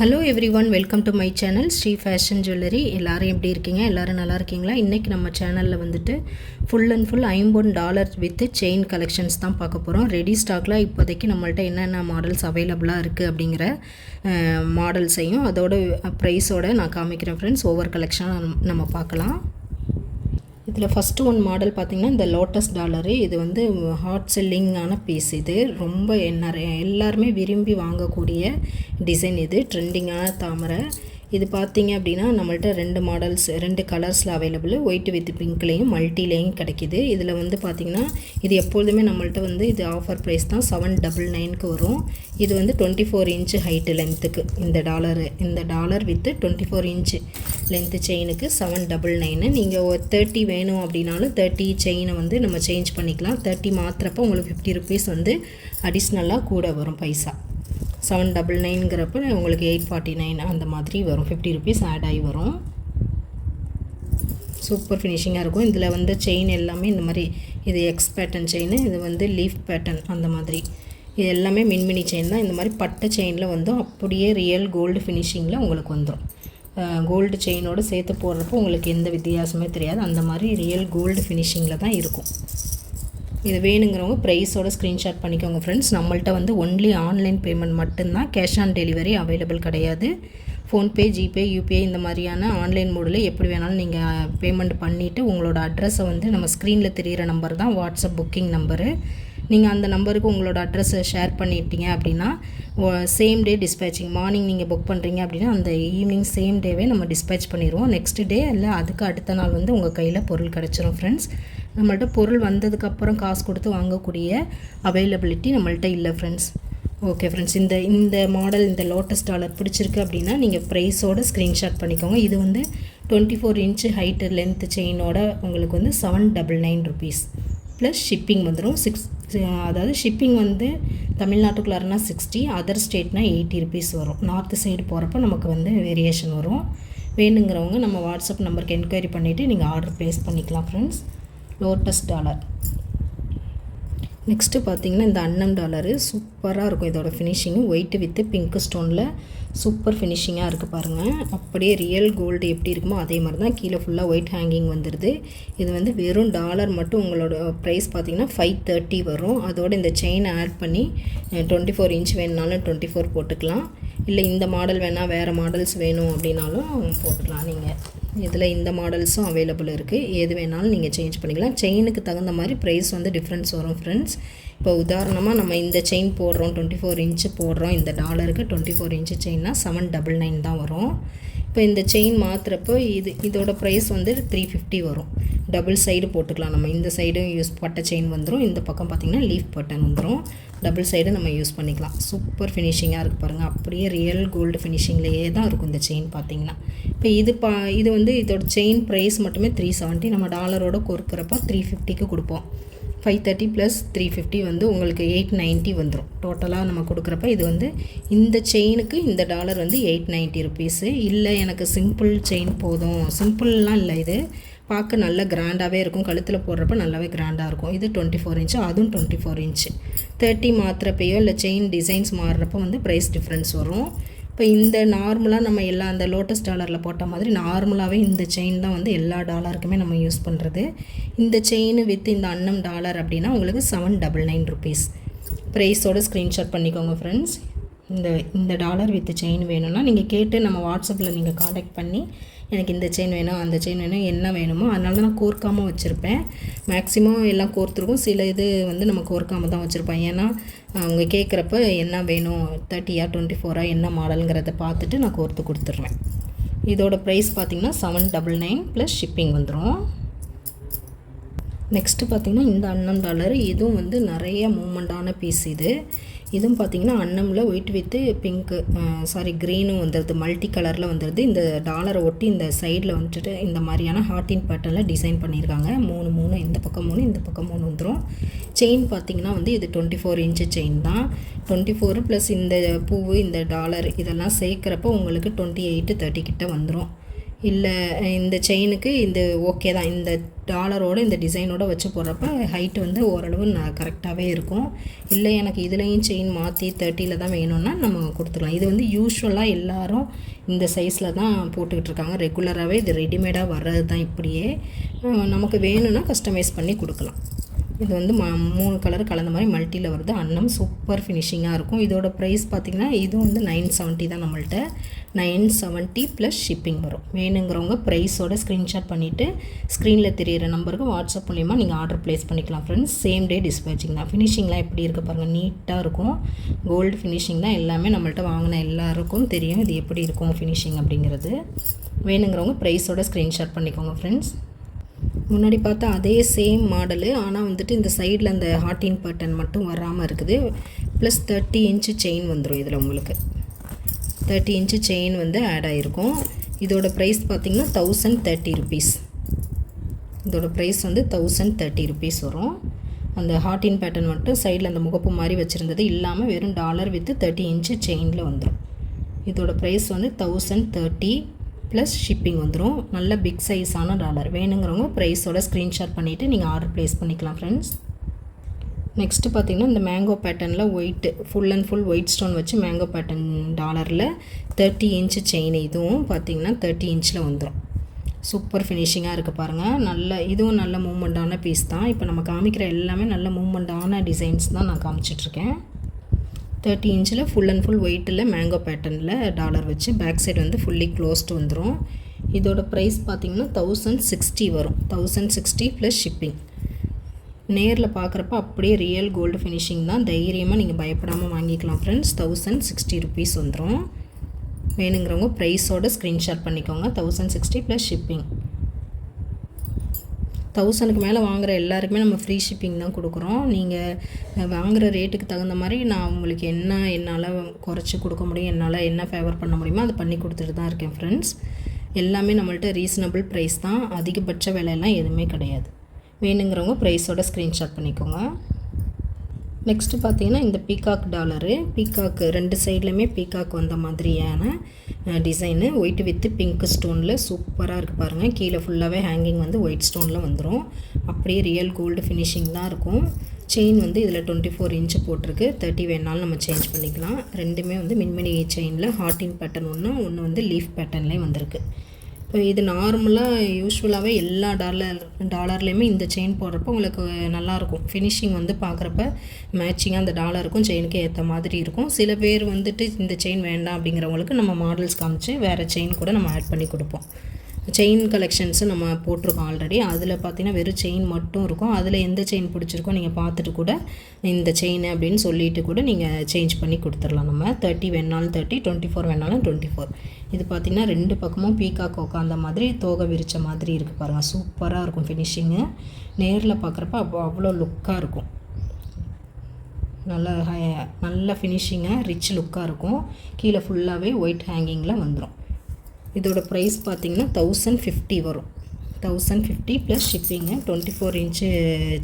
Hello everyone welcome to my channel Sri fashion jewellery எல்லாரும் எப்படி இருக்கீங்க? எல்லோரும் நல்லா இருக்கீங்களா? இன்றைக்கி நம்ம சேனலில் வந்துட்டு ஃபுல் அண்ட் ஃபுல் ஐம்பொன் டாலர் வித் செயின் கலெக்ஷன்ஸ் தான் பார்க்க போகிறோம் ரெடி ஸ்டாக்கில் இப்போதைக்கு நம்மள்ட்ட என்னென்ன மாடல்ஸ் அவைலபிளாக இருக்குது அப்படிங்கிற மாடல்ஸையும் அதோட ப்ரைஸோட நான் காமிக்கிறேன் ஃப்ரெண்ட்ஸ் ஒவ்வொரு கலெக்ஷனாக நம்ம பார்க்கலாம். இதில் ஃபஸ்ட்டு ஒன் மாடல் பார்த்திங்கன்னா இந்த லோட்டஸ் டாலரு இது வந்து ஹாட் செல்லிங்கான பீஸ் இது. ரொம்ப நிறைய எல்லாருமே விரும்பி வாங்கக்கூடிய டிசைன் இது. ட்ரெண்டிங்கான தாமரை. இது பார்த்தீங்க அப்படின்னா நம்மள்ட்ட ரெண்டு மாடல்ஸ் ரெண்டு கலர்ஸில் அவைலபிள் ஒயிட் வித் பிங்க்லேயும் மல்டிலேயும் கிடைக்கிது. இதில் வந்து பார்த்திங்கன்னா இது எப்பொழுதுமே நம்மள்ட்ட வந்து இது ஆஃபர் ப்ரைஸ் தான் செவன் டபுள் நைனுக்கு வரும். இது வந்து டுவெண்ட்டி ஃபோர் இன்ச்சு ஹைட்டு லென்த்துக்கு இந்த டாலரு இந்த dollar with twenty four inch length செயினுக்கு seven double nine நீங்கள் ஒரு தேர்ட்டி வேணும் அப்படின்னாலும் தேர்ட்டி செயினை வந்து நம்ம சேஞ்ச் பண்ணிக்கலாம். தேர்ட்டி மாத்திரப்போ உங்களுக்கு ஃபிஃப்டி ருபீஸ் வந்து அடிஷ்னலாக கூட வரும் பைசா. செவன் டபுள் நைனுங்கிறப்ப உங்களுக்கு எயிட் ஃபார்ட்டி நைன் அந்த மாதிரி வரும். ஃபிஃப்டி ருபீஸ் ஆட் ஆகி வரும். சூப்பர் ஃபினிஷிங்காக இருக்கும். இதில் வந்து செயின் எல்லாமே இந்த மாதிரி இது எக்ஸ் பேட்டன் செயின் இது வந்து லீஃப் பேட்டர்ன் அந்த மாதிரி. இது எல்லாமே மின்மினி செயின் தான். இந்த மாதிரி பட்டை செயினில் வந்து அப்படியே ரியல் கோல்டு ஃபினிஷிங்கில் உங்களுக்கு வந்துடும் கோல்டு செயினோடு சேர்த்து போடுறப்போ உங்களுக்கு எந்த வித்தியாசமே தெரியாது. அந்த மாதிரி ரியல் கோல்டு ஃபினிஷிங்கில் தான் இருக்கும். இது வேணுங்கிறவங்க ப்ரைஸோட ஸ்க்ரீன்ஷாட் பண்ணிக்கோங்க ஃப்ரெண்ட்ஸ் நம்மள்ட்ட வந்து ஒன்லி ஆன்லைன் பேமெண்ட் மட்டும்தான் கேஷ் ஆன் டெலிவரி அவைலபிள் கிடையாது. ஃபோன்பே ஜிபே யூபிஐ இந்த மாதிரியான ஆன்லைன் மோடில் எப்படி வேணாலும் நீங்கள் பேமெண்ட் பண்ணிவிட்டு உங்களோட அட்ரஸை வந்து நம்ம ஸ்க்ரீனில் தெரிகிற நம்பர் தான் வாட்ஸ்அப் புக்கிங் நம்பரு நீங்கள் அந்த நம்பருக்கு உங்களோட அட்ரஸை ஷேர் பண்ணிட்டீங்க அப்படின்னா சேம் டே டிஸ்பேச்சிங் மார்னிங் நீங்கள் புக் பண்ணுறீங்க அப்படின்னா அந்த ஈவினிங் சேம் டேவே நம்ம டிஸ்பேச் பண்ணிடுவோம் நெக்ஸ்ட் டே இல்லை அதுக்கு அடுத்த நாள் வந்து உங்கள் கையில் பொருள் கிடச்சிரும் ஃப்ரெண்ட்ஸ் நம்மள்ட்ட பொருள் வந்ததுக்கப்புறம் காசு கொடுத்து வாங்கக்கூடிய அவைலபிலிட்டி நம்மள்ட்ட இல்லை ஃப்ரெண்ட்ஸ் ஓகே ஃப்ரெண்ட்ஸ் இந்த இந்த மாடல் இந்த லோட்டஸ் டாலர் பிடிச்சிருக்கு அப்படின்னா நீங்கள் ப்ரைஸோட ஸ்க்ரீன்ஷாட் பண்ணிக்கோங்க. இது வந்து twenty four inch height length செயினோட உங்களுக்கு வந்து seven double nine rupees plus shipping வந்துடும் சிக்ஸ் அதாவது ஷிப்பிங் வந்து தமிழ்நாட்டுக்குள்ளாருன்னா சிக்ஸ்டி அதர் ஸ்டேட்னா எயிட்டி ருபீஸ் வரும். நார்த்து சைடு போகிறப்ப நமக்கு வந்து வேரியேஷன் வரும். வேணுங்கிறவங்க நம்ம வாட்ஸ்அப் நம்பருக்கு என்கொயரி பண்ணிவிட்டு நீங்கள் ஆர்டர் ப்ளேஸ் பண்ணிக்கலாம் ஃப்ரெண்ட்ஸ் லோட்டஸ் டாலர் நெக்ஸ்ட்டு பார்த்தீங்கன்னா இந்த அன்னம் டாலரு சூப்பராக இருக்கும் இதோட ஃபினிஷிங்கு ஒயிட்டு வித்து பிங்க் ஸ்டோனில் சூப்பர் ஃபினிஷிங்காக இருக்குது பாருங்கள் அப்படியே ரியல் கோல்டு எப்படி இருக்குமோ அதே மாதிரி தான் கீழே ஃபுல்லாக ஒயிட் ஹேங்கிங் வந்துடுது இது வந்து வெறும் டாலர் மட்டும் உங்களோட ப்ரைஸ் பார்த்தீங்கன்னா ஃபைவ் தேர்ட்டி வரும். அதோட இந்த செயினை ஆட் பண்ணி டுவெண்ட்டி ஃபோர் இன்ச் வேணுனாலும் டுவெண்ட்டி ஃபோர் போட்டுக்கலாம். இல்லை இந்த மாடல் வேணால் வேறு மாடல்ஸ் வேணும் அப்படின்னாலும் போட்டுக்கலாம் நீங்கள் இதில் இந்த மாடல்ஸும் அவைலபிள் இருக்குது எது வேணாலும் நீங்கள் சேஞ்ச் பண்ணிக்கலாம். செயினுக்கு தகுந்த மாதிரி ப்ரைஸ் வந்து டிஃப்ரென்ஸ் வரும் ஃப்ரெண்ட்ஸ் இப்போ உதாரணமாக நம்ம இந்த செயின் போடுறோம் டுவெண்ட்டி ஃபோர் இன்ச்சு போடுறோம். இந்த டாலருக்கு டுவெண்ட்டி ஃபோர் இன்ச்சு செயின்னா செவன் டபுள் நைன் தான் வரும். இப்போ இந்த செயின் மாற்றுறப்போ இது இதோட ப்ரைஸ் வந்து த்ரீ ஃபிஃப்டி வரும். டபுள் சைடு போட்டுக்கலாம். நம்ம இந்த சைடும் யூஸ் பட்ட செயின் வந்துடும் இந்த பக்கம் பார்த்திங்கன்னா லீஃப் பட்டன் வந்துடும் டபுள் சைடு நம்ம யூஸ் பண்ணிக்கலாம். சூப்பர் ஃபினிஷிங்காக இருக்குது பாருங்கள் அப்படியே ரியல் கோல்டு ஃபினிஷிங்லேயே தான் இருக்கும் இந்த செயின் பார்த்திங்கன்னா இப்போ இது பா இது வந்து இதோட செயின் ப்ரைஸ் மட்டுமே த்ரீ செவன்ட்டி நம்ம டாலரோட கொடுக்குறப்போ த்ரீ ஃபிஃப்டிக்கு கொடுப்போம். Five thirty plus three fifty வந்து உங்களுக்கு எயிட் நைன்ட்டி வந்துடும் டோட்டலாக நம்ம கொடுக்குறப்ப இது வந்து இந்த செயினுக்கு இந்த டாலர் வந்து எயிட் நைன்ட்டி ருபீஸு இல்லை எனக்கு சிம்பிள் செயின் போதும். சிம்பிள்லாம் இல்லை இது. பார்க்க நல்ல கிராண்டாகவே இருக்கும். கழுத்தில் போடுறப்ப நல்லாவே கிராண்டாக இருக்கும். இது டுவெண்ட்டி ஃபோர் இன்ச்சு அதுவும் டுவெண்ட்டி ஃபோர் இன்ச்சு தேர்ட்டி மாத்திரப்பையோ இல்லை செயின் டிசைன்ஸ் மாறுறப்போ வந்து ப்ரைஸ் டிஃப்ரென்ஸ் வரும். இப்போ இந்த நார்மலாக நம்ம எல்லா அந்த லோட்டஸ் டாலரில் போட்ட மாதிரி நார்மலாகவே இந்த செயின் தான் வந்து எல்லா டாலருக்குமே நம்ம யூஸ் பண்ணுறது இந்த செயின் வித் இந்த அன்னம் டாலர் அப்படின்னா உங்களுக்கு செவன் டபுள் நைன் ருபீஸ் ப்ரைஸோட ஸ்க்ரீன்ஷாட் பண்ணிக்கோங்க ஃப்ரெண்ட்ஸ் இந்த இந்த டாலர் வித் செயின் வேணும்னா நீங்கள் கேட்டு நம்ம வாட்ஸ்அப்பில் நீங்கள் காண்டாக்ட் பண்ணி எனக்கு இந்த செயின் வேணும் அந்த செயின் வேணும் என்ன வேணுமோ அதனால தான் நான் கோர்க்காமல் வச்சுருப்பேன். மேக்ஸிமம் எல்லாம் கோர்த்துருக்கும். சில இது வந்து நம்ம கோர்க்காமல் தான் வச்சுருப்பேன் ஏன்னா அவங்க கேட்குறப்ப என்ன வேணும் தேர்ட்டியா டுவெண்ட்டி ஃபோரா என்ன மாடலுங்கிறத பார்த்துட்டு நான் கோர்த்து கொடுத்துட்றேன். இதோட ப்ரைஸ் பார்த்திங்கன்னா seven double nine plus shipping வந்துடும் நெக்ஸ்ட்டு பார்த்திங்கன்னா இந்த அண்ணன் டாலர் இதுவும் வந்து நிறைய மூமெண்ட்டான பீஸ் இது. இதுவும் பார்த்திங்கன்னா அன்னமில் ஒயிட் வித்து பிங்க்கு சாரி க்ரீனும் வந்துடுது மல்டி கலரில் வந்துடுது இந்த டாலரை ஒட்டி இந்த சைடில் வந்துட்டு இந்த மாதிரியான ஹார்டின் பேட்டர்னில் டிசைன் பண்ணியிருக்காங்க மூணு மூணு இந்த பக்கம் மூணு இந்த பக்கம் மூணு வந்துடும் செயின் பார்த்திங்கன்னா வந்து இது டுவெண்ட்டி ஃபோர் இன்ச்சு செயின் தான். டுவெண்ட்டி ஃபோர் ப்ளஸ் இந்த பூவு இந்த டாலர் இதெல்லாம் சேர்க்குறப்போ உங்களுக்கு டுவெண்ட்டி எயிட்டு தேர்ட்டி கிட்ட வந்துடும் இல்லை இந்த செயினுக்கு இந்த ஓகே தான். இந்த டாலரோட இந்த டிசைனோட வச்சு போடுறப்ப ஹைட் வந்து ஓரளவு நான் கரெக்டாகவே இருக்கும். இல்லை எனக்கு இதுலேயும் செயின் மாற்றி தேர்ட்டியில் தான் வேணும்னா நம்ம கொடுத்துக்கலாம். இது வந்து யூஸ்வலாக எல்லாரும் இந்த சைஸில் தான் போட்டுக்கிட்டு இருக்காங்க. ரெகுலராகவே இது ரெடிமேடாக வர்றது தான் இப்படியே. நமக்கு வேணும்னா கஸ்டமைஸ் பண்ணி கொடுக்கலாம். இது வந்து ம மூணு கலர் கலந்த மாதிரி மல்ட்டியில் வருது. அன்னம் சூப்பர் ஃபினிஷிங்காக இருக்கும். இதோட ப்ரைஸ் பார்த்திங்கன்னா இதுவும் வந்து நைன் செவன்ட்டி தான் நம்மள்கிட்ட நைன் செவன்ட்டி ப்ளஸ் ஷிப்பிங் வரும். வேணுங்கிறவங்க ப்ரைஸோட ஸ்க்ரீன்ஷாட் பண்ணிவிட்டு ஸ்க்ரீனில் தெரியிற நம்பருக்கு வாட்ஸ்அப் மூலிமா நீங்கள் ஆர்டர் ப்ளேஸ் பண்ணிக்கலாம் ஃப்ரெண்ட்ஸ் சேம் டே டிஸ்பேச்சிங் தான். ஃபினிஷிங்லாம் எப்படி இருக்குது பாருங்கள் நீட்டாக இருக்கும். கோல்டு ஃபினிஷிங் தான் எல்லாமே நம்மள்ட்ட வாங்கின எல்லாருக்கும் தெரியும். இது எப்படி இருக்கும் ஃபினிஷிங் அப்படிங்கிறது. வேணுங்கிறவங்க ப்ரைஸோட ஸ்க்ரீன்ஷாட் பண்ணிக்கோங்க ஃப்ரெண்ட்ஸ் முன்னாடி பார்த்தா அதே சேம் மாடலு ஆனால் வந்துட்டு இந்த சைடில் அந்த ஹாட்டின் பட்டன் மட்டும் வராமல் இருக்குது. ப்ளஸ் தேர்ட்டி இன்ச்சு செயின் வந்துடும் இதில் உங்களுக்கு. தேர்ட்டி இன்ச்சு செயின் வந்து ஆட் ஆகிருக்கும் இதோட ப்ரைஸ் பார்த்திங்கன்னா தௌசண்ட் தேர்ட்டி ருபீஸ் இதோட ப்ரைஸ் வந்து தௌசண்ட் தேர்ட்டி ருபீஸ் வரும். அந்த ஹாட்டின் பேட்டர்ன் மட்டும் சைடில் அந்த முகப்பு மாதிரி வச்சுருந்தது இல்லாமல் வெறும் டாலர் வித்து தேர்ட்டி இன்ச்சு செயினில் வந்துடும் இதோட ப்ரைஸ் வந்து தௌசண்ட் தேர்ட்டி ப்ளஸ் ஷிப்பிங் வந்துடும் நல்ல பிக் சைஸான டாலர் வேணுங்கிறவங்க ப்ரைஸோட ஸ்க்ரீன்ஷாட் பண்ணிவிட்டு நீங்கள் ஆர்டர் ப்ளேஸ் பண்ணிக்கலாம் ஃப்ரெண்ட்ஸ் நெக்ஸ்ட்டு பார்த்தீங்கன்னா இந்த மேங்கோ பேட்டர்னில் white full and full white stone வச்சு மேங்கோ பேட்டர்ன் டாலரில் தேர்ட்டி இன்ச்சு செயின் இதுவும் பார்த்தீங்கன்னா தேர்ட்டி இன்ச்சில் வந்துடும் சூப்பர் ஃபினிஷிங்காக இருக்குது பாருங்கள் நல்ல இதுவும் நல்ல மூமெண்ட்டான பீஸ் தான். இப்போ நம்ம காமிக்கிற எல்லாமே நல்ல மூமெண்ட்டான டிசைன்ஸ் தான் நான் காமிச்சிட்ருக்கேன். தேர்ட்டி இன்ச்சில் ஃபுல் அண்ட் ஃபுல் ஒயிட்டில் மேங்கோ பேட்டர்னில் டாலர் வச்சு பேக் சைடு வந்து ஃபுல்லி க்ளோஸ்டு வந்துடும் இதோட ப்ரைஸ் பார்த்திங்கன்னா தௌசண்ட் சிக்ஸ்டி வரும். தௌசண்ட் சிக்ஸ்டி ப்ளஸ் ஷிப்பிங் நேரில் பார்க்குறப்ப அப்படியே ரியல் கோல்டு ஃபினிஷிங் தான் தைரியமாக நீங்கள் பயப்படாமல் வாங்கிக்கலாம் ஃப்ரெண்ட்ஸ் தௌசண்ட் சிக்ஸ்டி ருபீஸ் வந்துடும் வேணுங்கிறவங்க ப்ரைஸோட ஸ்க்ரீன்ஷாட் பண்ணிக்கோங்க. தௌசண்ட் சிக்ஸ்டி ப்ளஸ் ஷிப்பிங் தௌசண்ட்க்கு மேலே வாங்குகிற எல்லாருக்குமே நம்ம ஃப்ரீ ஷிப்பிங் தான் கொடுக்குறோம். நீங்கள் வாங்குகிற ரேட்டுக்கு தகுந்த மாதிரி நான் உங்களுக்கு என்ன என்னால் குறைச்சி கொடுக்க முடியும் என்னால் என்ன ஃபேவர் பண்ண முடியுமோ அதை பண்ணி கொடுத்துட்டு தான் இருக்கேன் ஃப்ரெண்ட்ஸ் எல்லாமே நம்மள்ட்ட ரீசனபிள் ப்ரைஸ் தான். அதிகபட்ச விலையெல்லாம் எதுவுமே கிடையாது. வேணுங்கிறவங்க ப்ரைஸோட ஸ்க்ரீன்ஷாட் பண்ணிக்கோங்க. நெக்ஸ்ட்டு பார்த்தீங்கன்னா இந்த பீகாக் டாலரு பீகாக்கு ரெண்டு சைட்லையுமே பீகாக் வந்த மாதிரியான டிசைனு ஒயிட் வித்து பிங்க் ஸ்டோனில் சூப்பராக இருக்குது பாருங்கள் கீழே ஃபுல்லாகவே ஹேங்கிங் வந்து ஒயிட் ஸ்டோனில் வந்துடும் அப்படியே ரியல் கோல்டு ஃபினிஷிங் தான் இருக்கும். செயின் வந்து இதில் டுவெண்ட்டி ஃபோர் இன்ச்சு போட்டிருக்கு. தேர்ட்டி வேணாலும் நம்ம சேஞ்ச் பண்ணிக்கலாம். ரெண்டுமே வந்து மின்மினி செயினில் ஹார்டின் பேட்டர்ன் ஒன்று ஒன்று வந்து லீஃப் பேட்டர்ன்லேயும் வந்திருக்கு. இது நார்மலாக யூஸ்வலாகவே எல்லா டாலர் டாலர்லேயுமே இந்த செயின் போடுறப்ப உங்களுக்கு நல்லாயிருக்கும். ஃபினிஷிங் வந்து பார்க்குறப்ப மேட்சிங்காக அந்த டாலருக்கும் செயினுக்கு ஏற்ற மாதிரி இருக்கும். சில பேர் வந்துட்டு இந்த செயின் வேண்டாம் அப்படிங்கிறவங்களுக்கு நம்ம மாடல்ஸ் காமிச்சு வேறு செயின் கூட நம்ம ஆட் பண்ணி கொடுப்போம். செயின் கலெக்ஷன்ஸும் நம்ம போட்டிருக்கோம் ஆல்ரெடி அதில் பார்த்தீங்கன்னா வெறும் செயின் மட்டும் இருக்கும். அதில் எந்த செயின் பிடிச்சிருக்கோ நீங்கள் பார்த்துட்டு கூட இந்த செயின் அப்படின்னு சொல்லிட்டு கூட நீங்கள் சேஞ்ச் பண்ணி கொடுத்துடலாம். நம்ம தேர்ட்டி வேணாலும் தேர்ட்டி டுவெண்ட்டி ஃபோர் வேணாலும் டுவெண்ட்டி ஃபோர் இது பார்த்தீங்கன்னா ரெண்டு பக்கமும் பீக்காக் உட்காந்த மாதிரி தோகை விரித்த மாதிரி இருக்குது பாருங்கள் சூப்பராக இருக்கும் ஃபினிஷிங்கு நேரில் பார்க்குறப்ப அவ்வளோ அவ்வளோ லுக்காக இருக்கும். நல்ல ஹை- நல்ல ஃபினிஷிங்காக ரிச் லுக்காக இருக்கும். கீழே ஃபுல்லாகவே ஒயிட் ஹேங்கிங்கில் வந்துடும் இதோட ப்ரைஸ் பார்த்தீங்கன்னா தௌசண்ட் ஃபிஃப்டி வரும். Thousand fifty plus shipping twenty four inch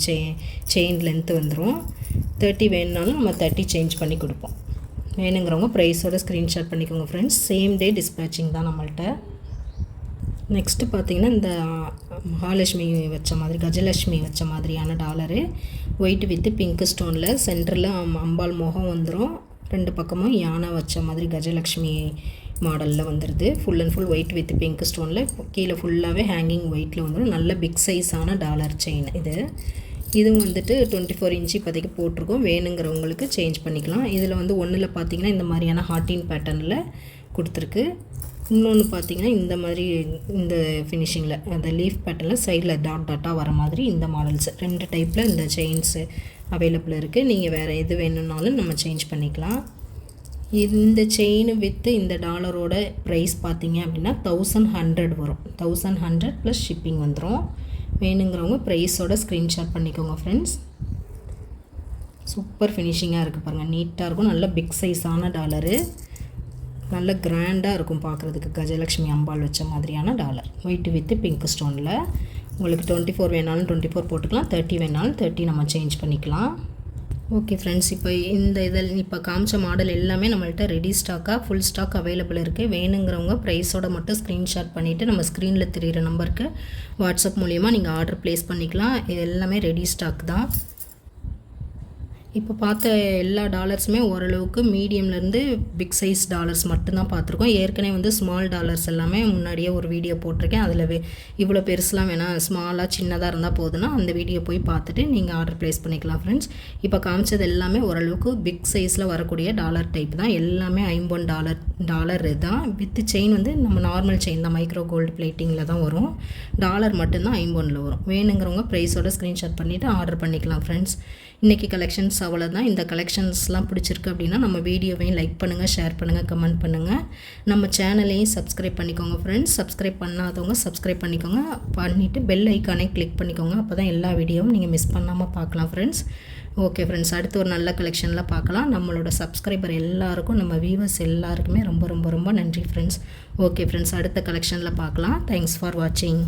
chain chain length வந்துடும் தேர்ட்டி வேணுனாலும் நம்ம தேர்ட்டி சேஞ்ச் பண்ணி கொடுப்போம். வேணுங்கிறவங்க ப்ரைஸோட ஸ்க்ரீன்ஷாட் பண்ணிக்கோங்க ஃப்ரெண்ட்ஸ் சேம் டே டிஸ்பேச்சிங் தான் நம்மள்ட்ட. நெக்ஸ்ட்டு பார்த்தீங்கன்னா இந்த மகாலட்சுமி வச்ச மாதிரி கஜலட்சுமி வச்ச மாதிரியான டாலரு ஒயிட் வித்து பிங்க் ஸ்டோனில் சென்டரில் அம்பாள் முகம் வந்துடும் ரெண்டு பக்கமும் யானை வச்ச மாதிரி கஜலக்ஷ்மி மாடலில் வந்துடுது full and full white with pink ஸ்டோனில் கீழே ஃபுல்லாகவே ஹேங்கிங் ஒயிட்டில் வந்துடும் நல்ல பிக் சைஸான டாலர் செயின் இது. இதுவும் வந்துட்டு டுவெண்ட்டி ஃபோர் இன்ச்சு இப்போதைக்கு போட்டிருக்கோம். வேணுங்கிறவங்களுக்கு சேஞ்ச் பண்ணிக்கலாம். இதில் வந்து ஒன்றில் பார்த்தீங்கன்னா இந்த மாதிரியான ஹார்டின் பேட்டர்னில் கொடுத்துருக்கு. இன்னொன்று பார்த்தீங்கன்னா இந்த மாதிரி இந்த ஃபினிஷிங்கில் அந்த லீஃப் பேட்டர்னில் சைடில் டாட் டாட்டாக வர மாதிரி இந்த மாடல்ஸ் ரெண்டு டைப்பில் இந்த செயின்ஸு அவைலபிள் இருக்குது நீங்கள் வேறு எது வேணும்னாலும் நம்ம சேஞ்ச் பண்ணிக்கலாம். இந்த செயின் வித்து இந்த டாலரோட ப்ரைஸ் பார்த்தீங்க அப்படின்னா தௌசண்ட் ஹண்ட்ரட் வரும். தௌசண்ட் ஹண்ட்ரட் ப்ளஸ் ஷிப்பிங் வந்துடும் வேணுங்கிறவங்க ப்ரைஸோட ஸ்க்ரீன்ஷாட் பண்ணிக்கோங்க ஃப்ரெண்ட்ஸ் சூப்பர் ஃபினிஷிங்காக இருக்குது பாருங்கள் நீட்டாக இருக்கும். நல்ல பிக் சைஸான டாலரு நல்ல கிராண்டாக இருக்கும் பார்க்குறதுக்கு கஜலக்ஷ்மி அம்பாள் வச்ச மாதிரியான டாலர் ஒயிட் வித்து பிங்க் ஸ்டோனில் உங்களுக்கு டுவெண்ட்டி ஃபோர் வேணாலும் டுவெண்ட்டி ஃபோர் போட்டுக்கலாம். தேர்ட்டி வேணாலும் தேர்ட்டி நம்ம சேஞ்ச் பண்ணிக்கலாம். ஓகே ஃப்ரெண்ட்ஸ் இப்போ இந்த இதில் இப்போ காமிச்ச மாடல் எல்லாமே நம்மள்ட்ட ரெடி ஸ்டாக்காக ஃபுல் ஸ்டாக் அவைலபிள் இருக்குது வேணுங்கிறவங்க ப்ரைஸோட மட்டும் ஸ்க்ரீன்ஷாட் பண்ணிவிட்டு நம்ம ஸ்க்ரீனில் தெரிகிற நம்பருக்கு வாட்ஸ்அப் மூலிமா நீங்கள் ஆர்டர் ப்ளேஸ் பண்ணிக்கலாம். இது எல்லாமே ரெடி ஸ்டாக் தான். இப்போ பார்த்த எல்லா டாலர்ஸுமே ஓரளவுக்கு மீடியம்லேருந்து பிக் சைஸ் டாலர்ஸ் மட்டும்தான் பார்த்துருக்கோம். ஏற்கனவே வந்து ஸ்மால் டாலர்ஸ் எல்லாமே முன்னாடியே ஒரு வீடியோ போட்டிருக்கேன். அதில் வே இவ்வளோ பெருசுலாம் வேணாம் ஸ்மாலாக சின்னதாக இருந்தால் போதுன்னா அந்த வீடியோ போய் பார்த்துட்டு நீங்கள் ஆர்டர் ப்ளேஸ் பண்ணிக்கலாம் ஃப்ரெண்ட்ஸ் இப்போ காமிச்சது எல்லாமே ஓரளவுக்கு பிக் சைஸில் வரக்கூடிய டாலர் டைப் தான். எல்லாமே ஐம்பொன் டாலர் டாலர் தான். வித் செயின் வந்து நம்ம நார்மல் செயின் தான். மைக்ரோ கோல்டு பிளேட்டிங்கில் தான் வரும். டாலர் மட்டும்தான் ஐம்பொனில் வரும். வேணுங்கிறவங்க ப்ரைஸோட ஸ்க்ரீன்ஷாட் பண்ணிவிட்டு ஆர்டர் பண்ணிக்கலாம் ஃப்ரெண்ட்ஸ் இன்றைக்கி கலெக்ஷன்ஸ் அவ்வளோதான் இந்த கலெக்ஷன்ஸ்லாம் பிடிச்சிருக்கு அப்படின்னா நம்ம வீடியோவையும் லைக் பண்ணுங்கள் ஷேர் பண்ணுங்கள் கமெண்ட் பண்ணுங்கள் நம்ம சேனலையும் சப்ஸ்கிரைப் பண்ணிக்கோங்க ஃப்ரெண்ட்ஸ் சப்ஸ்கிரைப் பண்ணாதவங்க சப்ஸ்கிரைப் பண்ணிக்கோங்க. பண்ணிவிட்டு பெல் ஐக்கானே கிளிக் பண்ணிக்கோங்க. அப்போ தான் எல்லா வீடியோவும் நீங்கள் மிஸ் பண்ணாமல் பார்க்கலாம் ஃப்ரெண்ட்ஸ் ஓகே ஃப்ரெண்ட்ஸ் அடுத்து ஒரு நல்ல கலெக்ஷனில் பார்க்கலாம். நம்மளோட சப்ஸ்கிரைபர் எல்லாருக்கும் நம்ம வியூவர்ஸ் எல்லாருக்குமே ரொம்ப ரொம்ப ரொம்ப நன்றி ஃப்ரெண்ட்ஸ் ஓகே ஃப்ரெண்ட்ஸ் அடுத்த கலெக்ஷனில் பார்க்கலாம். தேங்க்ஸ் ஃபார் வாட்சிங்